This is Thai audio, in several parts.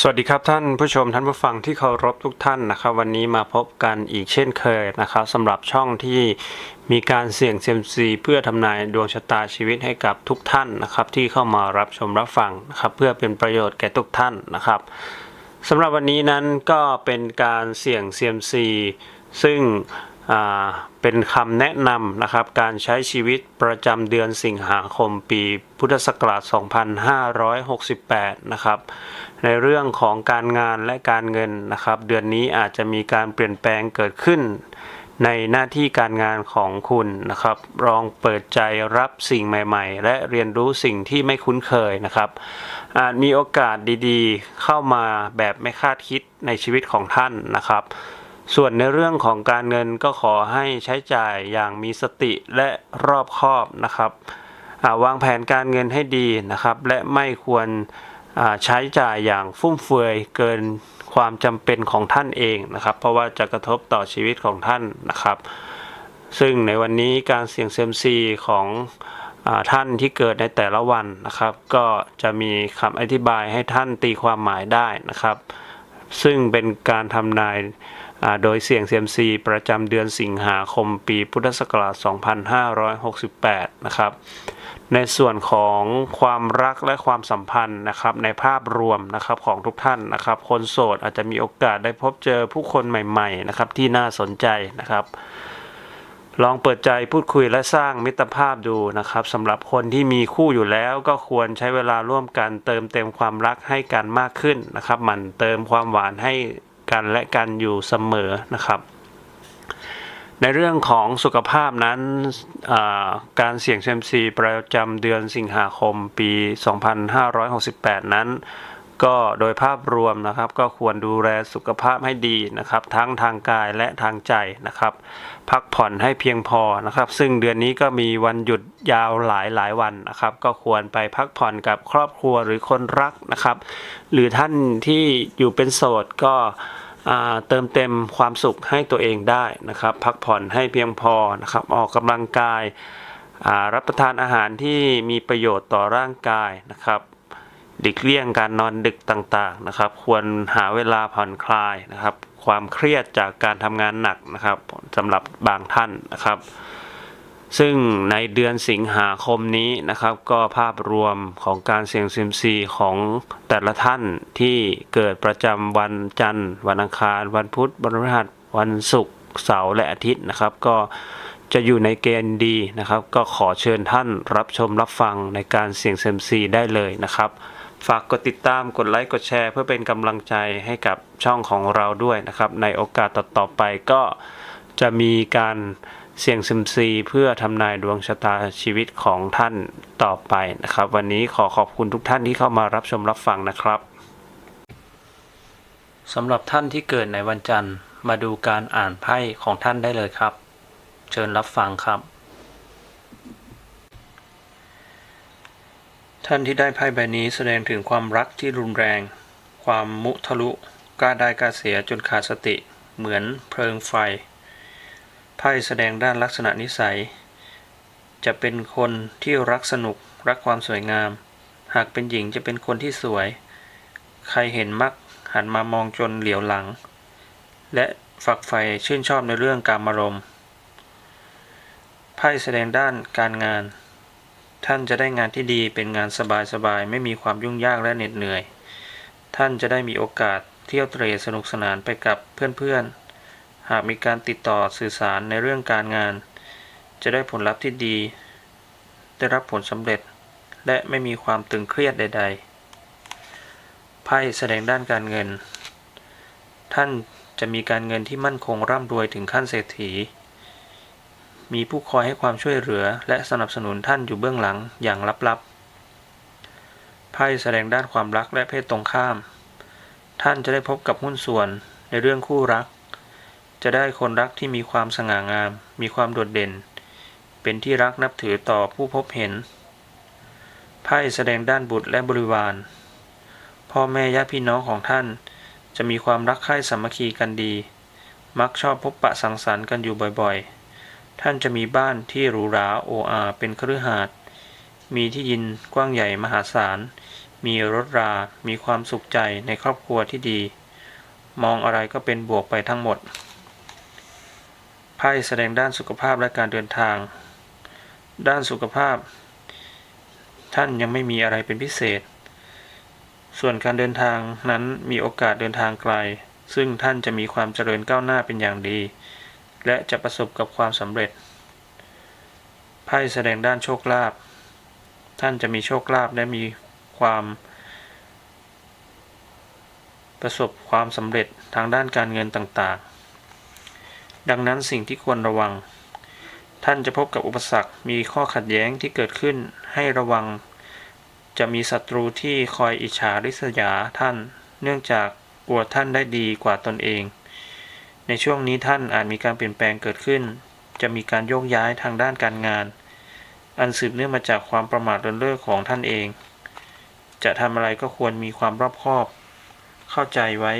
สวัสดีครับท่านผู้ชมท่านผู้ฟังที่เคารพทุกท่านนะครับ วันนี้มาพบกันอีกเช่นเคยนะครับสำหรับช่องที่มีการเสี่ยงเซียมซีเพื่อทำนายดวงชะตาชีวิตให้กับทุกท่านนะครับ ที่เข้ามารับชมรับฟังนะครับ เพื่อเป็นประโยชน์แก่ทุกท่านนะครับสำหรับวันนี้นั้นก็เป็นการเสี่ยงเซียมซีซึ่งเป็นคำแนะนำนะครับ การใช้ชีวิตประจำเดือนสิงหาคมปีพุทธศักราช 2568 นะครับ ในเรื่องของการงานและการเงินนะครับ เดือนนี้อาจจะมีการเปลี่ยนแปลงเกิดขึ้น ในหน้าที่การงานของคุณนะครับลองเปิดใจรับสิ่งใหม่ ๆ และเรียนรู้สิ่งที่ไม่คุ้นเคยนะครับ อาจมีโอกาสดีๆ เข้ามาแบบไม่คาดคิดในชีวิตของท่านนะครับส่วนในเรื่องของการเงินก็ขอให้ใช้จ่ายอย่างมีสติและรอบคอบนะครับาวางแผนการเงินให้ดีนะครับ และไม่ควร ใช้จ่ายอย่างฟุ่มเฟือยเกินความจำเป็นของท่านเองนะครับ เพราะว่าจะกระทบต่อชีวิตของท่านนะครับ ซึ่งในวันนี้การเสี่ยงเซมซีของอท่านที่เกิดในแต่ละวันนะครับ ก็จะมีคำอธิบายให้ท่านตีความหมายได้นะครับ ซึ่งเป็นการทำนาย โดยเสี่ยงเซียมซีประจำเดือนสิงหาคมปีพุทธศักราช 2568 นะครับ ในส่วนของความรักและความสัมพันธ์นะครับในภาพรวมนะครับของทุกท่านนะครับ คนโสดอาจจะมีโอกาสได้พบเจอผู้คนใหม่ๆนะครับที่น่าสนใจนะครับลองเปิดใจพูดคุยและสร้างมิตรภาพดูนะครับสำหรับคนที่มีคู่อยู่แล้วก็ควรใช้เวลาร่วมกันเติมเต็มความรักให้กันมากขึ้นนะครับ มันเติมความหวานให้ กันและกันอยู่เสมอนะครับ ในเรื่องของสุขภาพนั้นการเสี่ยงเซมซีประจำเดือนสิงหาคมปี 2568 นั้น ก็โดยภาพรวมนะครับ ก็ควรดูแลสุขภาพให้ดีนะครับ ทั้งทางกายและทางใจนะครับ พักผ่อนให้เพียงพอนะครับ ซึ่งเดือนนี้ก็มีวันหยุดยาวหลายหลายวันนะครับ ก็ควรไปพักผ่อนกับครอบครัวหรือคนรักนะครับ หรือท่านที่อยู่เป็นโสดก็เติมเต็มความสุขให้ตัวเองได้นะครับ พักผ่อนให้เพียงพอนะครับ ออกกำลังกายารับประทานอาหารที่มีประโยชน์ต่อร่างกายนะครับ หลีกเลี่ยงการนอนดึกต่างๆนะครับ ควรหาเวลาผ่อนคลายนะครับ ความเครียดจากการทำงานหนักนะครับสำหรับบางท่านนะครับ ซึ่งในเดือนสิงหาคมนี้นะครับ ก็ภาพรวมของการเสี่ยงซีมซีของแต่ละท่านที่เกิดประจำวันจันทร์ วันอังคาร วันพุธวันพฤหัสวันศุกร์เสาร์และอาทิตย์นะครับ ก็จะอยู่ในเกณฑ์ดีนะครับ ก็ขอเชิญท่านรับชมรับฟังในการเสี่ยงเซีมซีได้เลยนะครับ ฝากกดติดตามกดไลค์กดแชร์ เพื่อเป็นกำลังใจให้กับช่องของเราด้วยนะครับ ในโอกาสต่อๆไปก็จะมีการเสี่ยงซึมซีเพื่อทำนายดวงชะตาชีวิตของท่านต่อไปนะครับ วันนี้ขอขอบคุณทุกท่านที่เข้ามารับชมรับฟังนะครับสำหรับท่านที่เกิดในวันจันทร์มาดูการอ่านไพ่ของท่านได้เลยครับ เชิญรับฟังครับ ท่านที่ได้ไพ่ใบนี้แสดงถึงความรักที่รุนแรง ความมุทะลุกล้าได้กล้าเสียจนขาดสติ เหมือนเพลิงไฟ ไพ่แสดงด้านลักษณะนิสัย จะเป็นคนที่รักสนุกรักความสวยงาม หากเป็นหญิงจะเป็นคนที่สวย ใครเห็นมักหันมามองจนเหลียวหลัง และฝักใฝ่ชื่นชอบในเรื่องการมารมไพ่แสดงด้านการงาน ท่านจะได้งานที่ดีเป็นงานสบายๆ ไม่มีความยุ่งยากและเหน็ดเหนื่อย ท่านจะได้มีโอกาสเที่ยวเตร่สนุกสนานไปกับเพื่อนๆ หากมีการติดต่อสื่อสารในเรื่องการงาน จะได้ผลลัพธ์ที่ดี ได้รับผลสำเร็จ และไม่มีความตึงเครียดใด ๆ ไพ่แสดงด้านการเงิน ท่านจะมีการเงินที่มั่นคงร่ำรวยถึงขั้นเศรษฐี มีผู้คอยให้ความช่วยเหลือ และสนับสนุนท่านอยู่เบื้องหลังอย่างลับๆ ไพ่แสดงด้านความรักและเพศตรงข้าม ท่านจะได้พบกับหุ้นส่วนในเรื่องคู่รัก จะได้คนรักที่มีความสง่างาม มีความโดดเด่น เป็นที่รักนับถือต่อผู้พบเห็น ไพ่แสดงด้านบุตรและบริวาร พ่อแม่ญาติพี่น้องของท่านจะมีความรักใคร่สามัคคีกันดี มักชอบพบปะสังสรรค์กันอยู่บ่อยๆ ท่านจะมีบ้านที่หรูหราโออาเป็นคฤหาสน์มีที่ยินกว้างใหญ่มหาศาล มีรถรา มีความสุขใจในครอบครัวที่ดี มองอะไรก็เป็นบวกไปทั้งหมด ไพ่แสดงด้านสุขภาพและการเดินทาง ด้านสุขภาพ ท่านยังไม่มีอะไรเป็นพิเศษ ส่วนการเดินทางนั้นมีโอกาสเดินทางไกล ซึ่งท่านจะมีความเจริญก้าวหน้าเป็นอย่างดี และจะประสบกับความสำเร็จ ไพ่แสดงด้านโชคลาภ ท่านจะมีโชคลาภและมีความ ประสบความสำเร็จทางด้านการเงินต่างๆ ดังนั้นสิ่งที่ควรระวัง ท่านจะพบกับอุปสรรค มีข้อขัดแย้งที่เกิดขึ้นให้ระวัง จะมีศัตรูที่คอยอิจฉาริษยาท่าน เนื่องจากกลัวท่านได้ดีกว่าตนเอง ในช่วงนี้ท่านอาจมีการเปลี่ยนแปลงเกิดขึ้น จะมีการโยกย้ายทางด้านการงาน อันสืบเนื่องมาจากความประมาทเลินเล่อของท่านเอง จะทำอะไรก็ควรมีความรอบคอบ เข้าใจไว้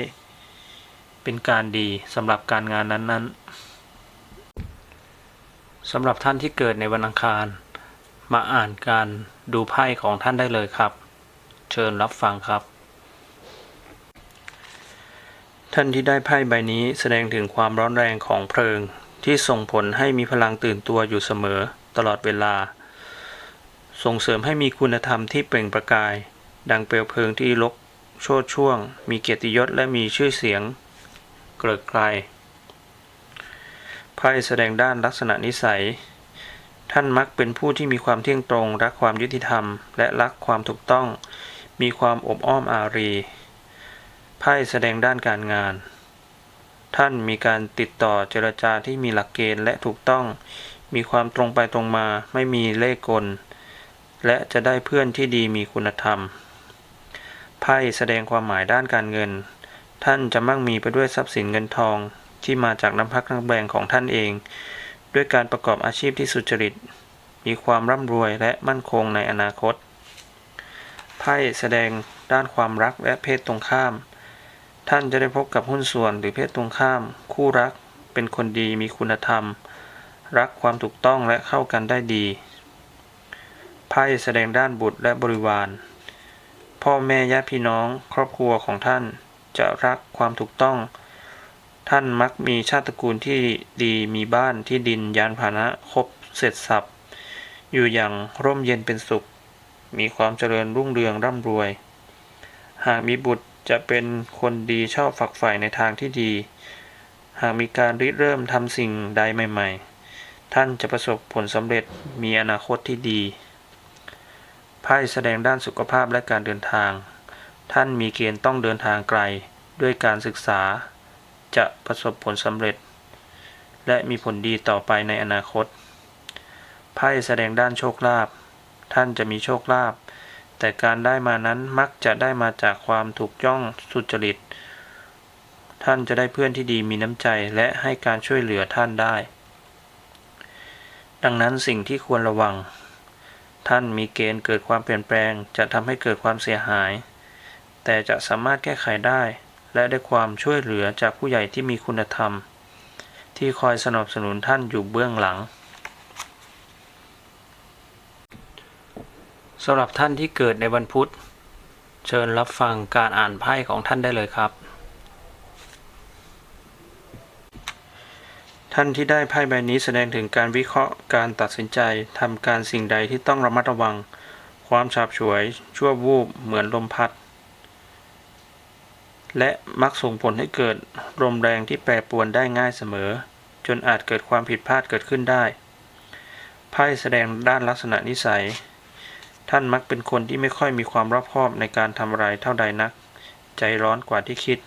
เป็นการดีสำหรับการงานนั้นๆสำหรับท่านที่เกิดในวันอังคาร มาอ่านการดูไพ่ของท่านได้เลยครับ เชิญรับฟังครับ ท่านที่ได้ไพ่ใบนี้แสดงถึงความร้อนแรงของเพลิง ที่ส่งผลให้มีพลังตื่นตัวอยู่เสมอตลอดเวลา ส่งเสริมให้มีคุณธรรมที่เปล่งประกาย ดังเปลวเพลิงที่ลก โชดช่วง มีเกียรติยศและมีชื่อเสียง เกริกไกรไพ่แสดงด้านลักษณะนิสัย ท่านมักเป็นผู้ที่มีความเที่ยงตรง รักความยุติธรรม และรักความถูกต้อง มีความอบอ้อมอารี ไพ่แสดงด้านการงาน ท่านมีการติดต่อเจรจาที่มีหลักเกณฑ์และถูกต้อง มีความตรงไปตรงมา ไม่มีเล่ห์กล และจะได้เพื่อนที่ดีมีคุณธรรม ไพ่แสดงความหมายด้านการเงิน ท่านจะมั่งมีไปด้วยทรัพย์สินเงินทองที่มาจากน้ำพักน้ำแรงของท่านเอง ด้วยการประกอบอาชีพที่สุจริต มีความร่ำรวยและมั่นคงในอนาคต ไพ่แสดงด้านความรักและเพศตรงข้าม ท่านจะได้พบกับหุ้นส่วนหรือเพศตรงข้าม คู่รัก เป็นคนดีมีคุณธรรม รักความถูกต้องและเข้ากันได้ดี ไพ่แสดงด้านบุตรและบริวาร พ่อแม่ญาติพี่น้อง ครอบครัวของท่านจะรักความถูกต้อง ท่านมักมีชาติตระกูลที่ดีมีบ้านที่ดินยานพาหนะครบเสร็จสับอยู่อย่างร่มเย็นเป็นสุข มีความเจริญรุ่งเรืองร่ำรวย หากมีบุตร จะเป็นคนดีชอบฝักใฝ่ในทางที่ดี หากมีการริเริ่มทำสิ่งใดใหม่ ๆ ท่านจะประสบผลสำเร็จมีอนาคตที่ดีไพ่แสดงด้านสุขภาพและการเดินทาง ท่านมีเกณฑ์ต้องเดินทางไกลด้วยการศึกษา จะประสบผลสำเร็จ และมีผลดีต่อไปในอนาคตไพ่แสดงด้านโชคลาภท่านจะมีโชคลาภ แต่การได้มานั้นมักจะได้มาจากความถูกย่องสุจริต ท่านจะได้เพื่อนที่ดีมีน้ำใจและให้การช่วยเหลือท่านได้ ดังนั้นสิ่งที่ควรระวัง ท่านมีเกณฑ์เกิดความเปลี่ยนแปลง จะทำให้เกิดความเสียหาย แต่จะสามารถแก้ไขได้ และได้ความช่วยเหลือจากผู้ใหญ่ที่มีคุณธรรม ที่คอยสนับสนุนท่านอยู่เบื้องหลัง สำหรับท่านที่เกิดในวันพุธ เชิญรับฟังการอ่านไพ่ของท่านได้เลยครับ ท่านที่ได้ไพ่ใบนี้แสดงถึงการวิเคราะห์การตัดสินใจทำการสิ่งใดที่ต้องระมัดระวัง ความฉาบฉวย ชั่ววูบเหมือนลมพัด และมักส่งผลให้เกิดลมแรงที่แปรปรวนได้ง่ายเสมอ จนอาจเกิดความผิดพลาดเกิดขึ้นได้ไพ่แสดงด้านลักษณะนิสัย ท่านมักเป็นคนที่ไม่ค่อยมีความรอบคอบในการทำอะไรเท่าใดนัก ใจร้อนกว่าที่คิด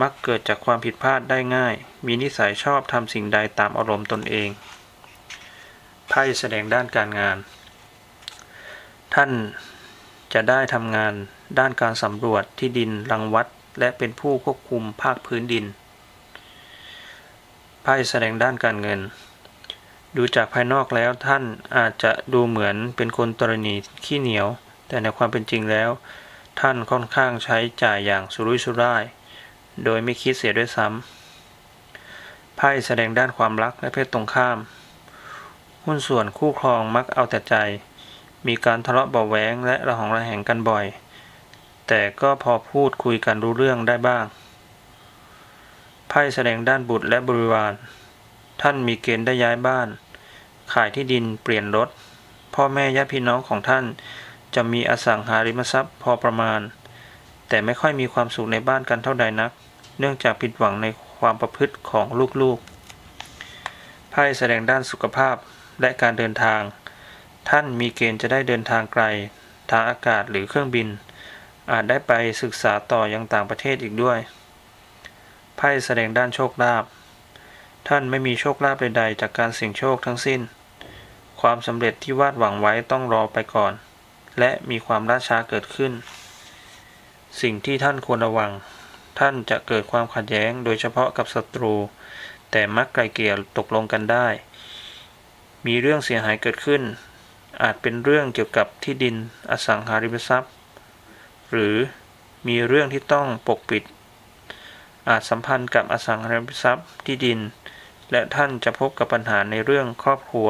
มักเกิดจากความผิดพลาดได้ง่าย มีนิสัยชอบทำสิ่งใดตามอารมณ์ตนเองไพ่แสดงด้านการงาน ท่านจะได้ทำงานด้านการสำรวจที่ดินรังวัด และเป็นผู้ควบคุมภาคพื้นดินไพ่แสดงด้านการเงิน ดูจากภายนอกแล้วท่านอาจจะดูเหมือนเป็นคนตรณีขี้เหนียว แต่ในความเป็นจริงแล้ว ท่านค่อนข้างใช้จ่ายอย่างสุรุ่ยสุร่าย โดยไม่คิดเสียด้วยซ้ำไพ่แสดงด้านความรักและเพศตรงข้าม หุ้นส่วนคู่ครองมักเอาแต่ใจ มีการทะเลาะเบาะแว้งและระหองระแหงกันบ่อย แต่ก็พอพูดคุยกันรู้เรื่องได้บ้างไพ่แสดงด้านบุตรและบริวาร ท่านมีเกณฑ์ได้ย้ายบ้าน ขายที่ดินเปลี่ยนรถ พ่อแม่ญาติพี่น้องของท่าน จะมีอสังหาริมทรัพย์พอประมาณ แต่ไม่ค่อยมีความสุขในบ้านกันเท่าใดนัก เนื่องจากผิดหวังในความประพฤติของลูกๆไพ่แสดงด้านสุขภาพและการเดินทาง ท่านมีเกณฑ์จะได้เดินทางไกล ทางอากาศหรือเครื่องบิน อาจได้ไปศึกษาต่อยังต่างประเทศอีกด้วยไพ่แสดงด้านโชคลาภ ท่านไม่มีโชคลาภใดๆ จากการเสี่ยงโชคทั้งสิ้น ความสำเร็จที่วาดหวังไว้ต้องรอไปก่อน และมีความล่าช้าเกิดขึ้น สิ่งที่ท่านควรระวัง ท่านจะเกิดความขัดแย้ง โดยเฉพาะกับศัตรู แต่มักไกลเกลี่ยตกลงกันได้ มีเรื่องเสียหายเกิดขึ้น อาจเป็นเรื่องเกี่ยวกับที่ดินอสังหาริมทรัพย์ หรือมีเรื่องที่ต้องปกปิดอาจสัมพันธ์กับอสังหาริมทรัพย์ที่ดิน และท่านจะพบกับปัญหาในเรื่องครอบครัว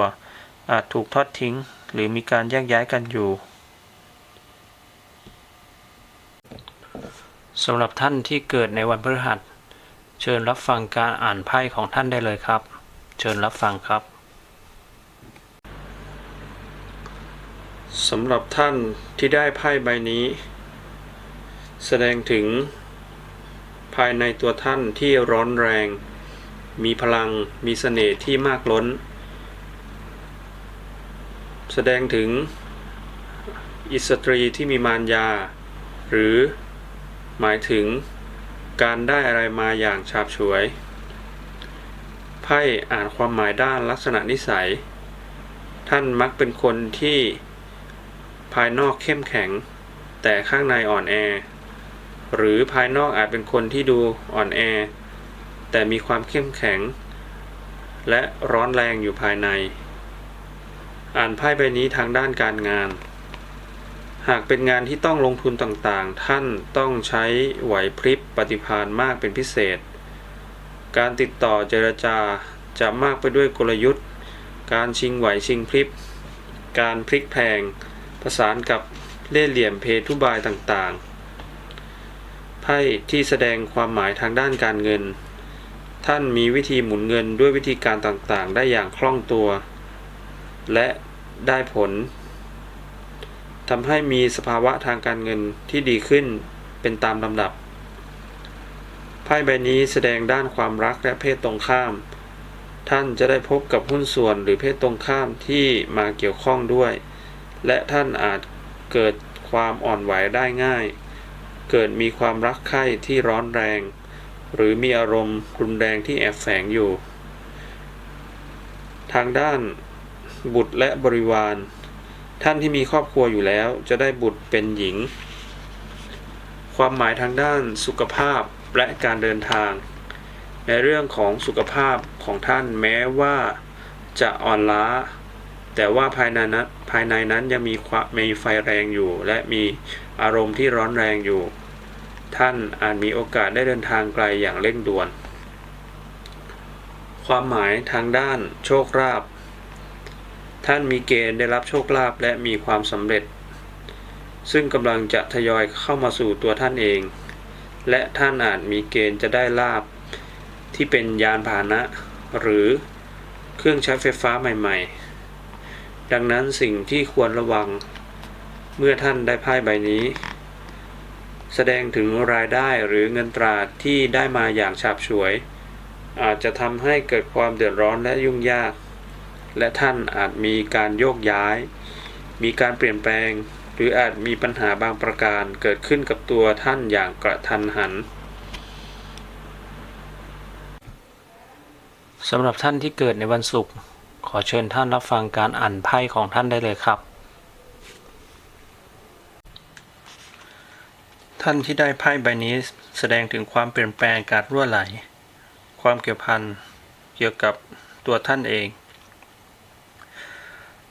อาจถูกทอดทิ้ง หรือมีการแยกย้ายกันอยู่สำหรับท่านที่เกิดในวันพฤหัส เชิญรับฟังการอ่านไพ่ของท่านได้เลยครับ เชิญรับฟังครับสำหรับท่านที่ได้ไพ่ใบนี้ แสดงถึงภายในตัวท่านที่ร้อนแรง มีพลังมีเสน่ห์ที่มากล้น แสดงถึงอิสตรีที่มีมารยา หรือหมายถึงการได้อะไรมาอย่างฉาบฉวย ไพ่อ่านความหมายด้านลักษณะนิสัย ท่านมักเป็นคนที่ภายนอกเข้มแข็ง แต่ข้างในอ่อนแอ หรือภายนอกอาจเป็นคนที่ดูอ่อนแอ แต่มีความเข้มแข็ง และร้อนแรงอยู่ภายใน อ่านไพ่ใบนี้ทางด้านการงาน หากเป็นงานที่ต้องลงทุนต่างๆ ท่านต้องใช้ไหวพริบปฏิภาณมากเป็นพิเศษ การติดต่อเจรจาจะมากไปด้วยกลยุทธ์ การชิงไหวชิงพริบ การพลิกแพงประสานกับเล่ห์เหลี่ยมเพทุบายต่างๆ ไพ่ที่แสดงความหมายทางด้านการเงิน ท่านมีวิธีหมุนเงินด้วยวิธีการต่างๆ ได้อย่างคล่องตัว และได้ผลทำให้มีสภาวะทางการเงินที่ดีขึ้นเป็นตามลำดับ ไพ่ใบนี้แสดงด้านความรักและเพศตรงข้าม ท่านจะได้พบกับหุ้นส่วนหรือเพศตรงข้ามที่มาเกี่ยวข้องด้วย และท่านอาจเกิดความอ่อนไหวได้ง่าย เกิดมีความรักใคร่ที่ร้อนแรง หรือมีอารมณ์รุนแรงที่แอบแฝงอยู่ ทางด้านบุตรและบริวาร ท่านที่มีครอบครัวอยู่แล้ว จะได้บุตรเป็นหญิง ความหมายทางด้านสุขภาพและการเดินทาง ในเรื่องของสุขภาพของท่านแม้ว่าจะอ่อนล้า แต่ว่าภายในนั้นภายในนั้นยังมีความมีไฟแรงอยู่ และมีอารมณ์ที่ร้อนแรงอยู่ ท่านอาจมีโอกาสได้เดินทางไกลอย่างเร่งด่วน ความหมายทางด้านโชคลาภ ท่านมีเกณฑ์ได้รับโชคลาภและมีความสำเร็จ ซึ่งกำลังจะทยอยเข้ามาสู่ตัวท่านเอง และท่านอาจมีเกณฑ์จะได้ลาบที่เป็นยานพาหนะ หรือเครื่องใช้ไฟฟ้าใหม่ ๆ ดังนั้นสิ่งที่ควรระวัง เมื่อท่านได้ไพ่ใบนี้ แสดงถึงรายได้หรือเงินตราที่ได้มาอย่างฉาบฉวย อาจจะทำให้เกิดความเดือดร้อนและยุ่งยาก และท่านอาจมีการโยกย้าย มีการเปลี่ยนแปลง หรืออาจมีปัญหาบางประการเกิดขึ้นกับตัวท่านอย่างกระทันหันสำหรับท่านที่เกิดในวันศุกร์ขอเชิญท่านรับฟังการอ่านไพ่ของท่านได้เลยครับ ท่านที่ได้ไพ่ใบนี้แสดงถึงความเปลี่ยนแปลงการรั่วไหล ความเกี่ยวพันเกี่ยวกับตัวท่านเอง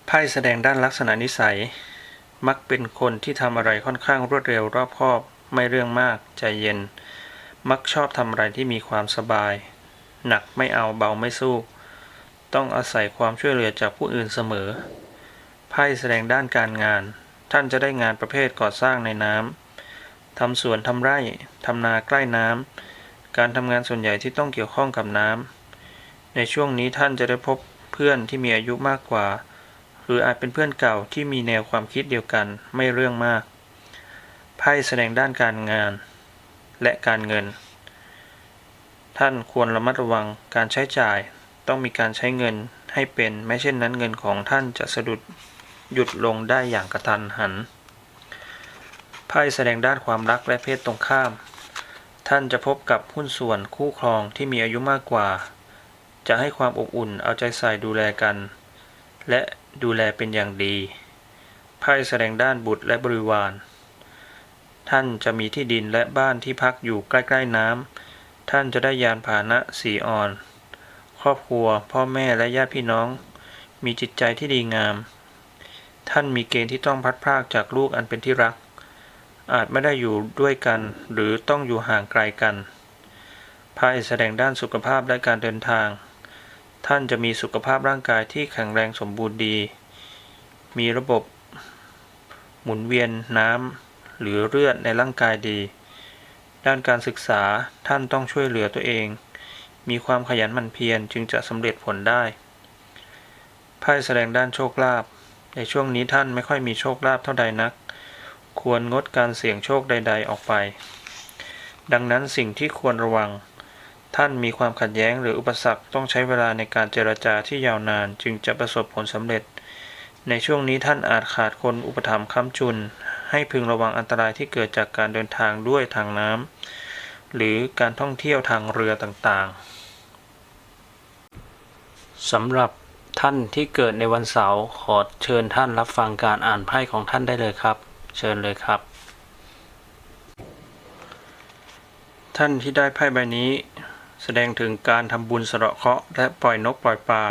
ไพ่แสดงด้านลักษณะนิสัย มักเป็นคนที่ทำอะไรค่อนข้างรวดเร็วรอบคอบ ไม่เรื่องมาก ใจเย็น มักชอบทำอะไรที่มีความสบาย หนักไม่เอาเบาไม่สู้ ต้องอาศัยความช่วยเหลือจากผู้อื่นเสมอ ไพ่แสดงด้านการงาน ท่านจะได้งานประเภทก่อสร้างในน้ำ ทำสวนทำไร่ทำนาใกล้น้ำการทำงานส่วนใหญ่ที่ต้องเกี่ยวข้องกับน้ำในช่วงนี้ท่านจะได้พบเพื่อนที่มีอายุมากกว่า หรืออาจเป็นเพื่อนเก่าที่มีแนวความคิดเดียวกันไม่เรื่องมากไพ่แสดงด้านการงานและการเงิน ท่านควรระมัดระวังการใช้จ่าย ต้องมีการใช้เงินให้เป็นไม่เช่นนั้นเงินของท่านจะสะดุดหยุดลงได้อย่างกระทันหัน ไพ่แสดงด้านความรักและเพศตรงข้าม ท่านจะพบกับหุ้นส่วนคู่ครองที่มีอายุมากกว่า จะให้ความอบอุ่นเอาใจใส่ดูแลกัน และดูแลเป็นอย่างดี ไพ่แสดงด้านบุตรและบริวาร ท่านจะมีที่ดินและบ้านที่พักอยู่ใกล้ๆน้ำ ท่านจะได้ยานพาหนะสีอ่อน ครอบครัว พ่อแม่และญาติพี่น้อง มีจิตใจที่ดีงาม ท่านมีเกณฑ์ที่ต้องพัดพรากจากลูกอันเป็นที่รัก อาจไม่ได้อยู่ด้วยกัน หรือต้องอยู่ห่างไกลกัน ไพ่แสดงด้านสุขภาพและการเดินทาง ท่านจะมีสุขภาพร่างกายที่แข็งแรงสมบูรณ์ดี มีระบบหมุนเวียนน้ำหรือเลือดในร่างกายดี ด้านการศึกษาท่านต้องช่วยเหลือตัวเอง มีความขยันหมั่นเพียรจึงจะสำเร็จผลได้ ไพ่แสดงด้านโชคลาภในช่วงนี้ท่านไม่ค่อยมีโชคลาภเท่าใดนัก ควรงดการเสี่ยงโชคใด ๆ ออกไป ดังนั้นสิ่งที่ควรระวัง ท่านมีความขัดแย้งหรืออุปสรรคต้องใช้เวลาในการเจรจาที่ยาวนานจึงจะประสบผลสำเร็จ ในช่วงนี้ท่านอาจขาดคนอุปถัมภ์ค้ำจุน ให้พึงระวังอันตรายที่เกิดจากการเดินทางด้วยทางน้ำหรือการท่องเที่ยวทางเรือต่างๆสำหรับท่านที่เกิดในวันเสาร์ขอเชิญท่านรับฟังการอ่านไพ่ของท่านได้เลยครับ เชิญเลยครับ ท่านที่ได้ไพ่ใบนี้ แสดงถึงการทำบุญสะเดาะเคราะห์และปล่อยนกปล่อยปลา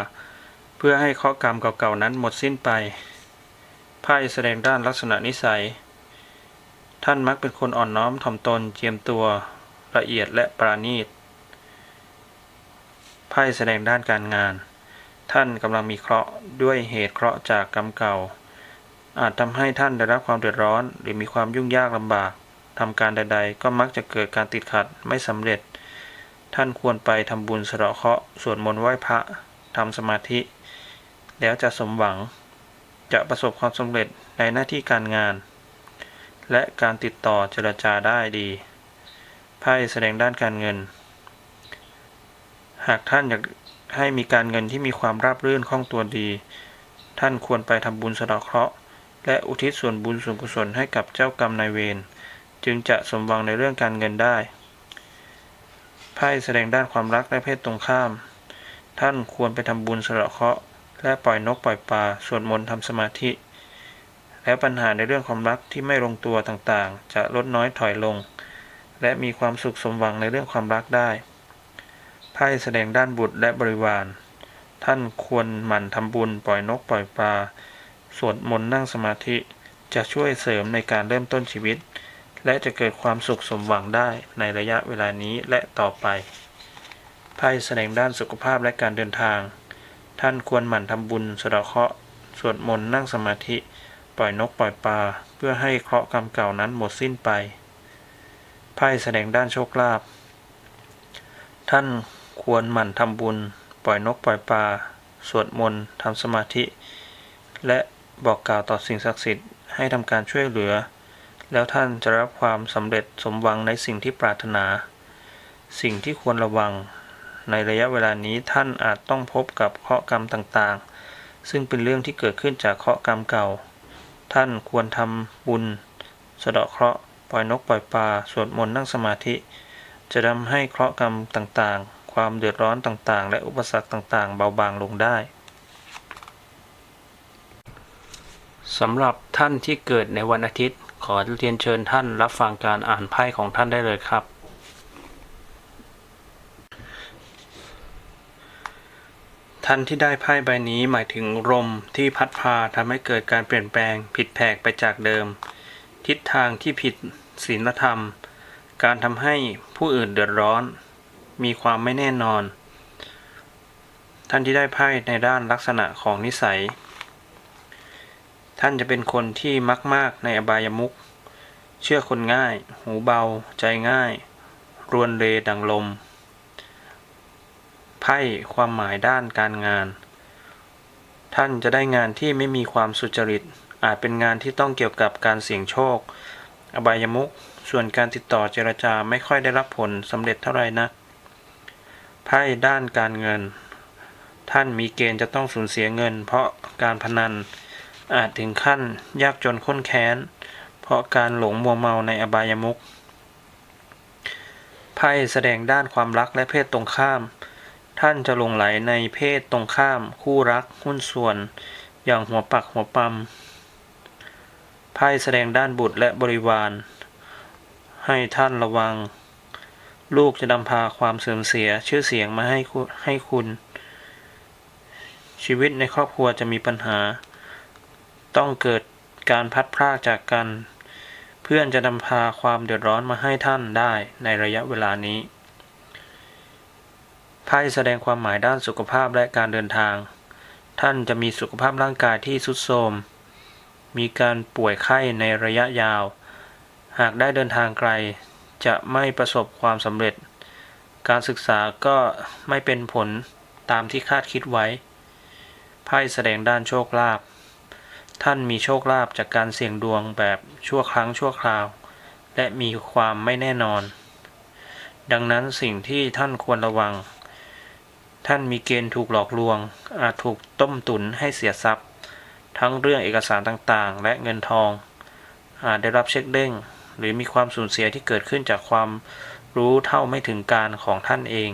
เพื่อให้เคราะห์กรรมเก่าๆนั้นหมดสิ้นไป ไพ่แสดงด้านลักษณะนิสัย ท่านมักเป็นคนอ่อนน้อมถ่อมตนเจียมตัวละเอียดและปราณีต ไพ่แสดงด้านการงาน ท่านกำลังมีเคราะห์ด้วยเหตุเคราะห์จากกรรมเก่า อาจทำให้ท่านได้รับความเดือดร้อน หรือมีความยุ่งยากลำบากทำการใด ๆ ก็มักจะเกิดการติดขัดไม่สำเร็จ ท่านควรไปทำบุญสะเดาะเคราะห์สวดมนต์ไหว้พระทำสมาธิ แล้วจะสมหวัง จะประสบความสำเร็จในหน้าที่การงาน และการติดต่อเจรจาได้ดีไพ่แสดงด้านการเงิน หากท่านอยากให้มีการเงินที่มีความราบรื่นคล่องตัวดี ท่านควรไปทำบุญสะเดาะเคราะห์ และอุทิศส่วนบุญส่วนกุศลให้กับเจ้ากรรมนายเวรจึงจะสมหวังในเรื่องการเงินได้ไพ่แสดงด้านความรักและเพศตรงข้าม ท่านควรไปทำบุญสะเดาะเคราะห์และปล่อยนกปล่อยปลาสวดมนต์ทำสมาธิ แล้วปัญหาในเรื่องความรักที่ไม่ลงตัวต่างๆ จะลดน้อยถอยลง และมีความสุขสมหวังในเรื่องความรักได้ไพ่แสดงด้านบุตรและบริวาร ท่านควรหมั่นทำบุญปล่อยนกปล่อยปลา สวดมนต์นั่งสมาธิจะช่วยเสริมในการเริ่มต้นชีวิต และจะเกิดความสุขสมหวังได้ในระยะเวลานี้และต่อไปไพ่แสดงด้านสุขภาพและการเดินทาง ท่านควรหมั่นทำบุญสะเดาะเคราะห์สวดมนต์นั่งสมาธิ ปล่อยนกปล่อยปลาเพื่อให้เคราะห์กรรมเก่านั้นหมดสิ้นไปไพ่แสดงด้านโชคลาภท่านควรหมั่นทำบุญ ปล่อยนกปล่อยปลาสวดมนต์ทำสมาธิ และ บอกกล่าวต่อสิ่งศักดิ์สิทธิ์ให้ทำการช่วยเหลือ แล้วท่านจะรับความสำเร็จสมหวังในสิ่งที่ปรารถนา สิ่งที่ควรระวัง ในระยะเวลานี้ท่านอาจต้องพบกับเคราะห์กรรมต่างๆ ซึ่งเป็นเรื่องที่เกิดขึ้นจากเคราะห์กรรมเก่า ท่านควรทำบุญ สะเดาะเคราะห์ปล่อยนกปล่อยปลาสวดมนต์นั่งสมาธิ จะทำให้เคราะห์กรรมต่างๆ ความเดือดร้อนต่างๆ และอุปสรรคต่างๆ เบาบางลงได้ สำหรับท่านที่เกิดในวันอาทิตย์ ขอเรียนเชิญท่านรับฟังการอ่านไพ่ของท่านได้เลยครับ ท่านที่ได้ไพ่ใบนี้หมายถึงลมที่พัดพาทำให้เกิดการเปลี่ยนแปลงผิดแผกไปจากเดิม ทิศทางที่ผิดศีลธรรม การทำให้ผู้อื่นเดือดร้อน มีความไม่แน่นอน ท่านที่ได้ไพ่ในด้านลักษณะของนิสัย ท่านจะเป็นคนที่มักมากในอบายมุขเชื่อคนง่าย หูเบา ใจง่าย รวนเรดังลม ไพ่ความหมายด้านการงาน ท่านจะได้งานที่ไม่มีความสุจริต อาจเป็นงานที่ต้องเกี่ยวกับการเสี่ยงโชค อบายมุขส่วนการติดต่อเจรจาไม่ค่อยได้รับผลสำเร็จเท่าไหร่นะไพ่ด้านการเงิน ท่านมีเกณฑ์จะต้องสูญเสียเงิน เพราะการพนัน อาจถึงขั้นยากจนข้นแค้น เพราะการหลงมัวเมาในอบายมุขไพ่แสดงด้านความรักและเพศตรงข้าม ท่านจะหลงไหลในเพศตรงข้าม คู่รักหุ้นส่วน อย่างหัวปักหัวปั๊มไพ่แสดงด้านบุตรและบริวาร ให้ท่านระวัง ลูกจะนำพาความเสื่อมเสียชื่อเสียงมาให้คุณให้คุณ ชีวิตในครอบครัวจะมีปัญหา ต้องเกิดการพัดพรากจากกัน เพื่อนจะนำพาความเดือดร้อนมาให้ท่านได้ในระยะเวลานี้ไพ่แสดงความหมายด้านสุขภาพและการเดินทาง ท่านจะมีสุขภาพร่างกายที่ทรุดโทรม มีการป่วยไข้ในระยะยาว หากได้เดินทางไกล จะไม่ประสบความสำเร็จ การศึกษาก็ไม่เป็นผลตามที่คาดคิดไว้ ไพ่แสดงด้านโชคลาภ ท่านมีโชคลาภจากการเสี่ยงดวงแบบชั่วครั้งชั่วคราว และมีความไม่แน่นอน ดังนั้นสิ่งที่ท่านควรระวัง ท่านมีเกณฑ์ถูกหลอกลวง อาจถูกต้มตุนให้เสียทรัพย์ ทั้งเรื่องเอกสารต่างๆ และเงินทอง อาจได้รับเช็คเด้ง หรือมีความสูญเสียที่เกิดขึ้นจากความรู้เท่าไม่ถึงการของท่านเอง